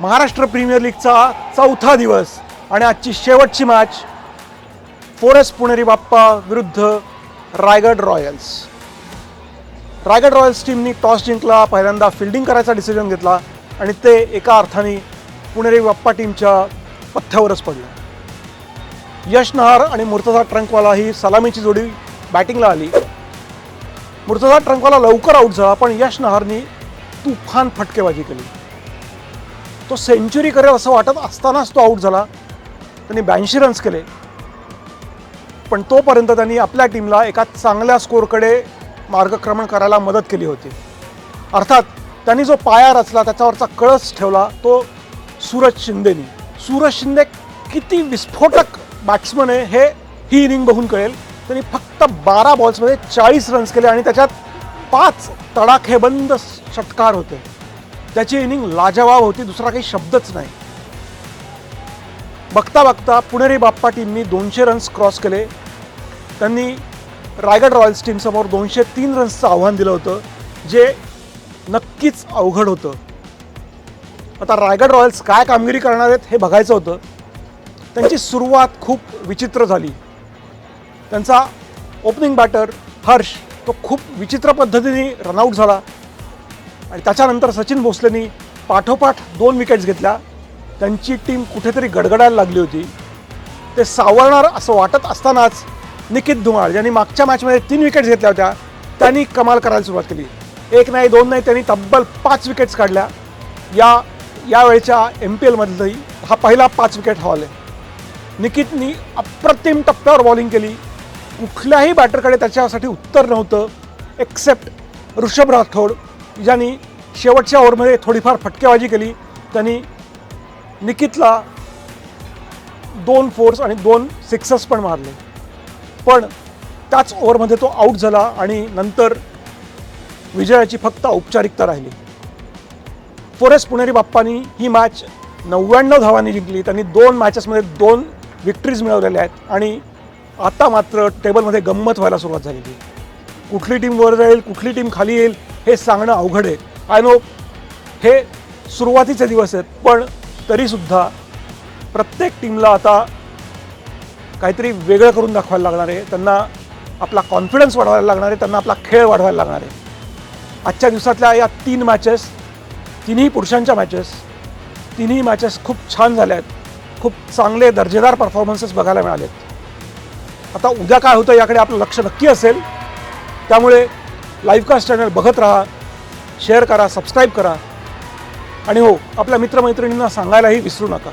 Maharashtra premier लीगचा चौथा दिवस आणि आजची शेवटची मॅच फॉरेस्ट पुणेरी बाप्पा विरुद्ध रायगड रॉयल्स रायगड रॉयल्स टीमनी टॉस जिंकला पहिल्यांदा फिल्डिंग करायचा डिसिजन घेतला आणि ते एका अर्थाने पुणेरी बाप्पा टीमच्या पथ्यावरच पडलं. यश नहार आणि मुर्तजा ट्रंकवाला ही सलामीची जोडी बॅटिंगला आली. मुर्तजा ट्रंकवाला लवकर आऊट झाला पण यश नहारनी तुफान फटकेबाजी केली. तो सेंचुरी करेल असं वाटत असतानाच तो आऊट झाला. त्यांनी ब्याऐंशी रन्स केले. पण तोपर्यंत त्यांनी आपल्या टीमला एका चांगल्या स्कोरकडे मार्गक्रमण करायला मदत केली होती. अर्थात त्यांनी जो पाया रचला त्याच्यावरचा कळस ठेवला तो सूरज शिंदेनी. सूरज शिंदे किती विस्फोटक बॅट्समन आहे हे ही इनिंग बघून कळेल. त्यांनी फक्त बारा बॉल्समध्ये चाळीस रन्स केले आणि त्याच्यात पाच तडाखेबंद षटकार होते. त्याची इनिंग लाजवाब होती दुसरा काही शब्दच नाही. बघता बघता पुणेरी बाप्पा टीमनी दोनशे रन्स क्रॉस केले. त्यांनी रायगड रॉयल्स टीमसमोर दोनशे तीन रन्सचं आव्हान दिलं होतं जे नक्कीच अवघड होतं. आता रायगड रॉयल्स काय कामगिरी करणार आहेत हे बघायचं होतं. त्यांची सुरुवात खूप विचित्र झाली. त्यांचा ओपनिंग बॅटर हर्ष तो खूप विचित्र पद्धतीने रनआउट झाला. आणि त्याच्यानंतर सचिन भोसलेनी पाठोपाठ दोन विकेट्स घेतल्या. त्यांची टीम कुठेतरी गडगडायला लागली होती. ते सावरणार असं वाटत असतानाच निकित धुमाळ ज्यांनी मागच्या मॅचमध्ये तीन विकेट्स घेतल्या होत्या. त्यांनी कमाल करायला सुरुवात केली. एक नाही दोन नाही त्यांनी तब्बल पाच विकेट्स काढल्या. या यावेळच्या एम पी एलमधलंही हा पहिला पाच विकेट हॉल आहे निकितनी अप्रतिम टप्प्यावर बॉलिंग केली. कुठल्याही बॅटरकडे त्याच्यासाठी उत्तर नव्हतं एक्सेप्ट ऋषभ राठोड ज्यांनी शेवटच्या ओव्हरमध्ये थोडीफार फटकेबाजी केली त्यांनी निकितला दोन फोर्स आणि दोन सिक्सस पण मारले. पण त्याच ओव्हरमध्ये तो आऊट झाला आणि नंतर विजयाची फक्त औपचारिकता राहिली. फॉरेस्ट पुणेरी बाप्पांनी ही मॅच नव्याण्णव धावांनी जिंकली. त्यांनी दोन मॅचेसमध्ये दोन विक्ट्रीज मिळवलेल्या आहेत आणि आता मात्र टेबलमध्ये गंमत व्हायला सुरुवात झालेली आहे. कुठली टीम वर जाईल कुठली टीम खाली येईल हे सांगणं अवघड आहे. आय नो हे सुरुवातीचे दिवस आहेत पण तरीसुद्धा प्रत्येक टीमला आता काहीतरी वेगळं करून दाखवायला लागणार आहे. त्यांना आपला कॉन्फिडन्स वाढवायला लागणार आहे त्यांना आपला खेळ वाढवायला लागणार आहे. आजच्या दिवसातल्या या तीन मॅचेस तिन्ही पुरुषांच्या मॅचेस तिन्ही मॅचेस खूप छान झाल्या आहेत. खूप चांगले दर्जेदार परफॉर्मन्सेस बघायला मिळालेत. आता उद्या काय होतं याकडे आपलं लक्ष नक्की असेल. त्यामुळे लाईव्ह कास्ट चॅनल बघत राहा शेअर करा सबस्क्राईब करा. आणि हो आपल्या मित्रमैत्रिणींना सांगायलाही विसरू नका.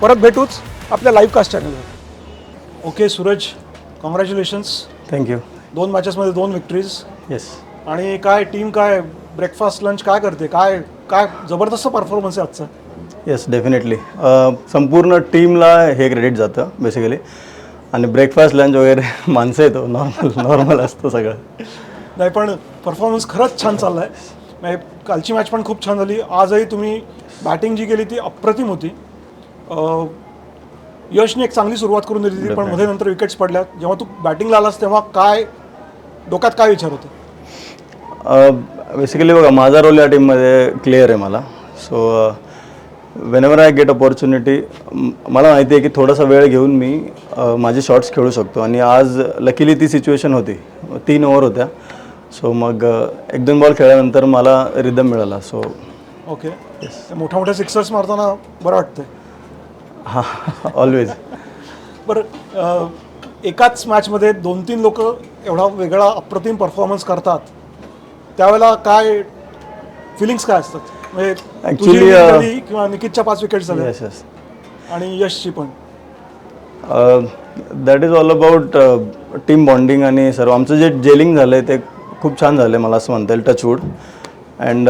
परत भेटूच आपल्या लाईव्ह कास्ट चॅनलवर okay Suraj congratulations thank you दोन मॅचेसमध्ये दोन विक्टरीज येस आणि काय टीम काय ब्रेकफास्ट लंच काय करते? काय काय जबरदस्त परफॉर्मन्स आहे आजचा. येस डेफिनेटली संपूर्ण टीमला हे क्रेडिट जातं बेसिकली आणि ब्रेकफास्ट लंच वगैरे माणसं येतो नॉर्मल नॉर्मल असतं सगळं. नाही पण परफॉर्मन्स खरंच छान चालला आहे म्हणजे कालची मॅच पण खूप छान झाली. आजही तुम्ही बॅटिंग जी केली ती अप्रतिम होती. अं, यशने एक चांगली सुरुवात करून दिली होती पण मध्ये नंतर विकेट्स पडल्या जेव्हा तू बॅटिंगला आलास तेव्हा काय डोक्यात काय विचार होते? बेसिकली बघा माझा रोल या टीममध्ये क्लिअर आहे मला. So whenever I get opportunity मला माहिती आहे की थोडासा वेळ घेऊन मी माझे शॉट्स खेळू शकतो. आणि आज लकीली ती सिच्युएशन होती. तीन ओव्हर होत्या. सो मग एक दोन बॉल खेळल्यानंतर मला रिदम मिळाला. सो ओके मोठ्या मोठ्या सिक्सर्स मारताना बरं वाटतंय. हां ऑलवेज बरं एकाच मॅचमध्ये दोन तीन लोक एवढा वेगळा अप्रतिम परफॉर्मन्स करतात. त्यावेळेला काय फिलिंग्स काय असतात? म्हणजे तुझी Actually, inning अं, झाली किंवा निकितच्या पाच विकेट झाल्या. येस येस आणि यशची पण. That is all about team bonding आणि सर्व. आमचं जे जेलिंग झालं आहे ते खूप छान झालं आहे मला असं म्हणता येईल टचवूड अँड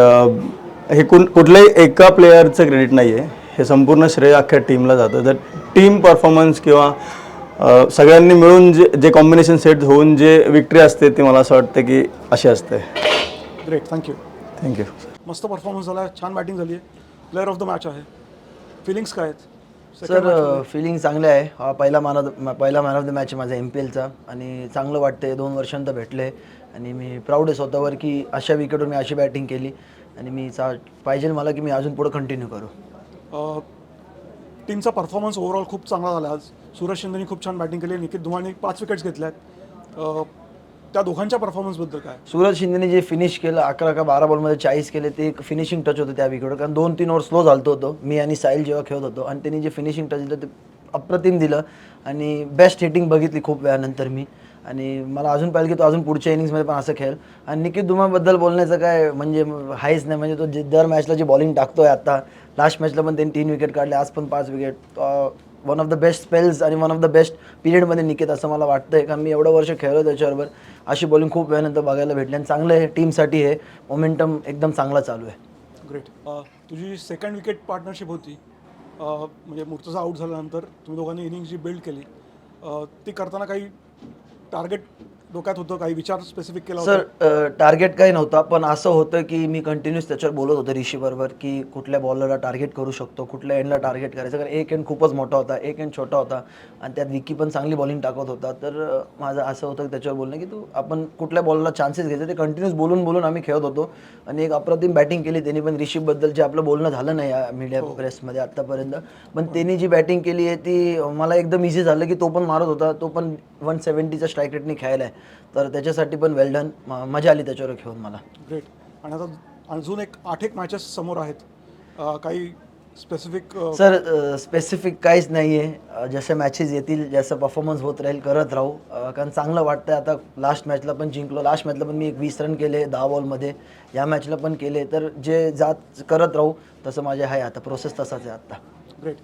हे कुण कुठल्याही एका प्लेयरचं क्रेडिट नाही आहे हे संपूर्ण श्रेय अख्ख्या टीमला जातं. तर टीम परफॉर्मन्स किंवा अ, सगळ्यांनी मिळून जे जे कॉम्बिनेशन सेट होऊन जे विक्ट्री असते ती मला असं वाटतं की अशी असते. Great thank you thank you मस्त परफॉर्मन्स झाला छान बॅटिंग झाली आहे. प्लेअर ऑफ द मॅच आहे. फिलिंग्स काय आहेत? सर फिलिंग चांगले आहे. हा पहिला मॅन ऑफ द पहिला मॅन ऑफ द मॅच आहे माझा एम पी एलचा आणि चांगलं वाटते दोन वर्षांत भेटले. आणि मी प्राऊड आहे स्वतःवर की अशा विकेटवर मी अशी बॅटिंग केली. आणि मी चा पाहिजे मला की मी अजून पुढे कंटिन्यू करू. टीमचा परफॉर्मन्स ओव्हरऑल खूप चांगला झाला आज. सूरज शिंदेनी खूप छान बॅटिंग केली. निखित धुमाने पाच विकेट्स घेतल्या आहेत त्या दोघांच्या परफॉर्मन्सबद्दल काय? सूरज शिंदेने जे फिनिश केलं अकरा का बारा बॉलमध्ये चाळीस केले ते एक फिनिशिंग टच होतं त्या विकेटवर कारण दोन तीन ओव्हर स्लो झालतो होतो. मी आणि साहिल जेव्हा खेळत होतो आणि त्यांनी जे फिनिशिंग टच दिलं ते अप्रतिम दिलं. आणि बेस्ट हिटिंग बघितली खूप वेळानंतर मी. आणि मला अजून पाहिजे की तो अजून पुढच्या इनिंग्समध्ये पण असं खेळ आणि निकित दुमाबद्दल बोलण्याचं काय म्हणजे हायच नाही. म्हणजे तो जे दर मॅचला जी बॉलिंग टाकतो आहे आता लास्ट मॅचला पण त्यांनी तीन विकेट काढले आज पण पाच wicket one of the best spells आणि वन ऑफ द बेस्ट पिरियडमध्ये निकेत असं मला वाटतंय. कारण मी एवढं वर्ष खेळलो त्याच्याबरोबर. अशी बॉलिंग खूप वेळानंतर बघायला भेटली आणि चांगलं आहे टीमसाठी हे मोमेंटम एकदम चांगला चालू आहे. ग्रेट तुझी सेकंड विकेट पार्टनरशिप होती. म्हणजे मुर्तजा आऊट झाल्यानंतर तुम्ही दोघांनी इनिंग जी बिल्ड केली ती करताना काही टार्गेट डोक्यात होतं काही विचार स्पेसिफिक केला होता? सर टार्गेट काही नव्हता पण असं होतं की मी कंटिन्युअस त्याच्यावर बोलत होतो ऋषी बरोबर की कुठल्या बॉलरला टार्गेट करू शकतो कुठल्या एंडला टार्गेट करायचं. कारण एक एंड खूपच मोठा होता एक एंड छोटा होता. आणि त्यात विकी पण चांगली बॉलिंग टाकत होता. तर अं, माझं असं होतं की त्याच्यावर बोलणं की तू आपण कुठल्या बॉलला चान्सेस घ्यायचे ते कंटिन्युअस बोलून बोलून आम्ही खेळत होतो. आणि एक अप्रतिम बॅटिंग केली त्यांनी पण ऋषीबद्दल जे आपलं बोलणं झालं नाही या मीडिया प्रेसमध्ये आत्तापर्यंत पण त्यांनी जी बॅटिंग केली आहे ती मला एकदम इझी झालं की तो पण मारत होता तो पण वन सेवन्टीच्या स्ट्राईक रेटने खेळायला आहे. तर त्याच्यासाठी पण वेल डन मजा आली त्याच्यावर खेळून मला. ग्रेट आणि आता अजून एक आठ एक मॅचेस समोर आहेत. अ, काही स्पेसिफिक सर स्पेसिफिक काहीच नाही आहे जसे मॅचेस येतील जसं परफॉर्मन्स होत राहील करत राहू. अं, कारण चांगलं वाटतं आता लास्ट मॅचला पण जिंकलो. लास्ट मॅचला पण मी एक वीस रन केले दहा बॉलमध्ये या मॅचला पण केले. तर जे जात करत राहू तसं माझे आहे. आता प्रोसेस तसाच आहे आता ग्रेट